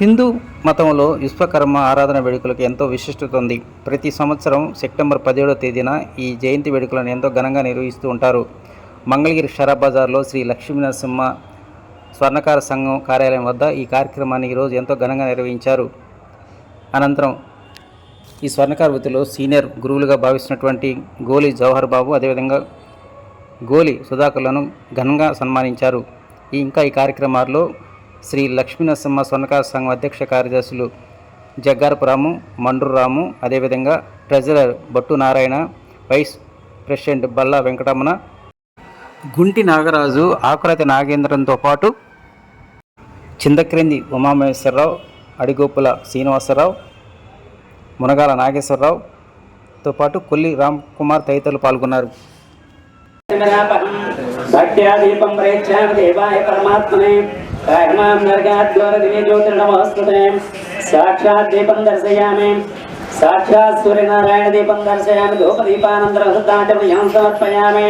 హిందూ మతంలో విశ్వకర్మ ఆరాధన వేడుకలకు ఎంతో విశిష్టత ఉంది. ప్రతి సంవత్సరం సెప్టెంబర్ పదిహేడవ తేదీన ఈ జయంతి వేడుకలను ఎంతో ఘనంగా నిర్వహిస్తూ ఉంటారు. మంగళగిరి షరాబ్ బజార్లో శ్రీ లక్ష్మీనరసింహ స్వర్ణకార సంఘం కార్యాలయం వద్ద ఈ కార్యక్రమాన్ని ఈరోజు ఎంతో ఘనంగా నిర్వహించారు. అనంతరం ఈ స్వర్ణకార వృత్తిలో సీనియర్ గురువులుగా భావిస్తున్నటువంటి గోలి జవహర్ బాబు అదేవిధంగా గోలి సుధాకర్లను ఘనంగా సన్మానించారు. ఇంకా ఈ కార్యక్రమాల్లో శ్రీ లక్ష్మీనరసింహ స్వర్ణకార సంఘం అధ్యక్ష కార్యదర్శులు జగ్గారపు రాము మండ్రు రాము అదేవిధంగా treasurer Battu Narayana vice president Balla Venkataramana Gunti Nagaraju Akurathi నాగేంద్రంతో పాటు చిందక్రింది ఉమామహేశ్వరరావు అడిగోపుల శ్రీనివాసరావు మునగాల నాగేశ్వరరావుతో పాటు కొల్లి రామ్ కుమార్ తదితరులు పాల్గొన్నారు. భక్త్యాదీపం ప్రేక్షామి దేవాయ పరమాత్మనే. రాహమాం నర్గాద్వార దివ్య జ్యోతిర్నమోస్తుతే సాక్షాత్ దీపం దర్శయామి సాక్షాత్ సూర్యనారాయణ దీపం దర్శయామి ధూపదీపానంతరం శుద్ధాచమయం సమర్పయామి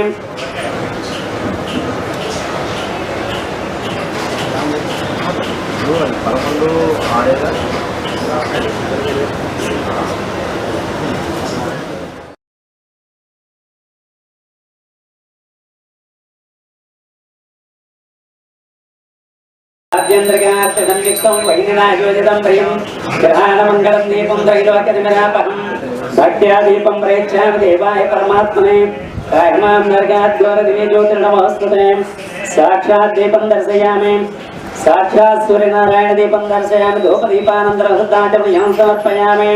పదకొండు ఆడేగా ఆద్యంద్రగార్చదం యుక్తం ప్రియం గ్రహాణమంగళం దీపం త్రైలోక్యతిమిరాపహం భక్త్యాదీపం ప్రేక్షామి దేవాయ పరమాత్మనే రాహమాం నర్గాద్వార దివ్య సాక్షాత్ దీపం దర్శయామి. సాక్షాత్ సూర్యనారాయణ దీపం దర్శయామి. ధూపదీపానంతరం శుద్ధాచమయం సమర్పయామి.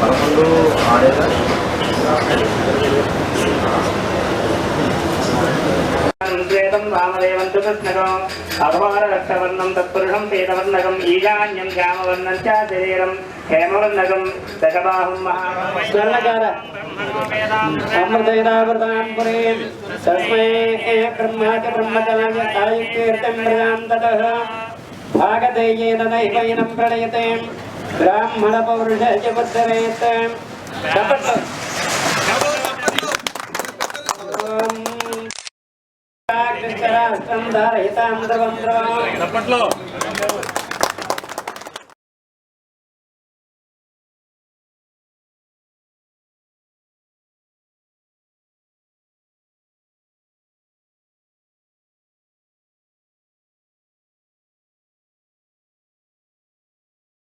పదకొండు ఆడేగా శ్వేతం వామదేవం తు కృష్ణకం అపవార రక్తవర్ణం తత్పురుషం పీతవర్ణకం ఈశాన్యం శ్యామవర్ణం చ శరీరం హేమవర్ణకం దశబాహుం మహాకార అమృతైరావృతాం పురే తస్మై బ్రహ్మా చ బ్రహ్మచలాయ సాయుక్తీర్థం ప్రజాం నైవైనం ప్రణయతే బ్రాహ్మణ పౌరుష చ బుద్ధరేత్ ధరితాం ధరితాం ద్రవం ద్రవం